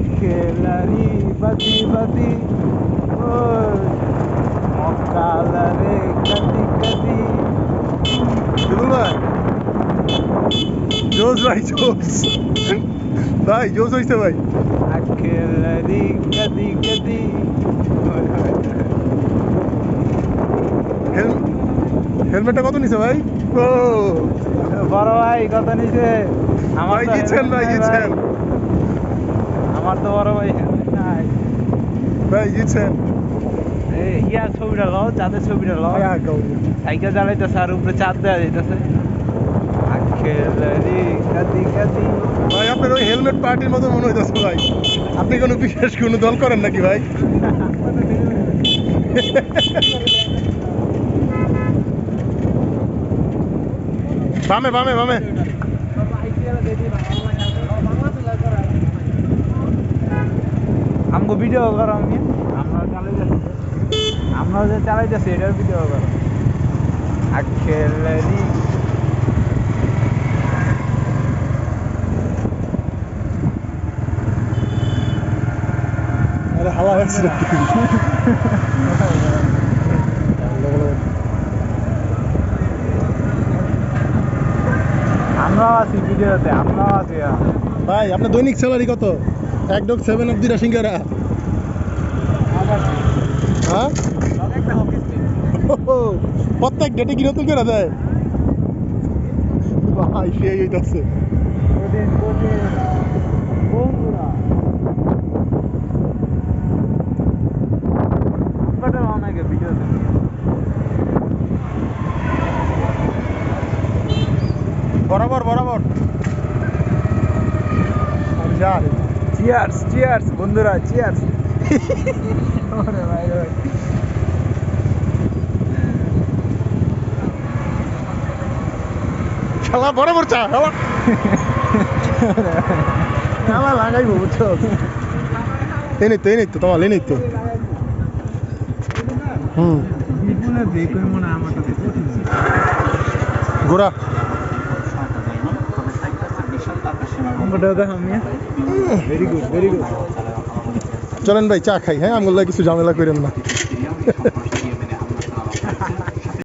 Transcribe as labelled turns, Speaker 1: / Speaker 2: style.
Speaker 1: Aquelari badi badi ওই মক্কালারে কাদি কাদি।
Speaker 2: ভাই জোস ভাই জোস। ভাই জোস হয়েছে ভাই।
Speaker 1: Aquelari কাদি কাদি।
Speaker 2: হেলমেটটা কত নিছে ভাই? ও।
Speaker 1: বড় ভাই কত নিছে? আমার
Speaker 2: ভাই জিতছেন ভাই জিতছেন
Speaker 1: আমার তো বড় ভাই নাই।
Speaker 2: ভাই
Speaker 1: ইয়ার ছবিটা লও চাঁদের ছবিটা লও।
Speaker 2: হ্যাঁ
Speaker 1: সাইকেল চালাইতেছে আর উপরে চাঁদ দেওয়া কাদি
Speaker 2: ভাই আপনার ওই হেলমেট পার্টির মতো মনে হইতেছে ভাই। আপনি কোনো বিশেষ কোনো দল করেন নাকি ভাই? বামে বামে বামে।
Speaker 1: ভিডিও করো আমি। আমরা চালাইতেছি। আমরা যে চালাইতেছি এটার ভিডিও করো আখেলারি
Speaker 2: আরে হাওয়া হচ্ছে
Speaker 1: আমরাও আছি ভিডিওতে আমরাও আছি
Speaker 2: ভাই আপনার দৈনিক স্যালারি কত? এক ডক সেভেন অফ দুইটা সিঙ্গারা হ্যাঁ ওহো, প্রত্যেক ডেটে কি নতুন করে দেয়? ভাই সেই হইতাছে। বরাবর বরাবর।
Speaker 1: চিয়ার্স চিয়ার্স বন্ধুরা চিয়ার্স ভাই ভাই
Speaker 2: খেলা বরাবর চা খেলা খেলা লাগাইবো বুঝছ? এই নিত এই নিত তোমার এই নিত হুম।
Speaker 1: হয় আমি গুড
Speaker 2: চলেন ভাই চা খাই হ্যাঁ? আমগুলো কিছু ঝামেলা করেন না।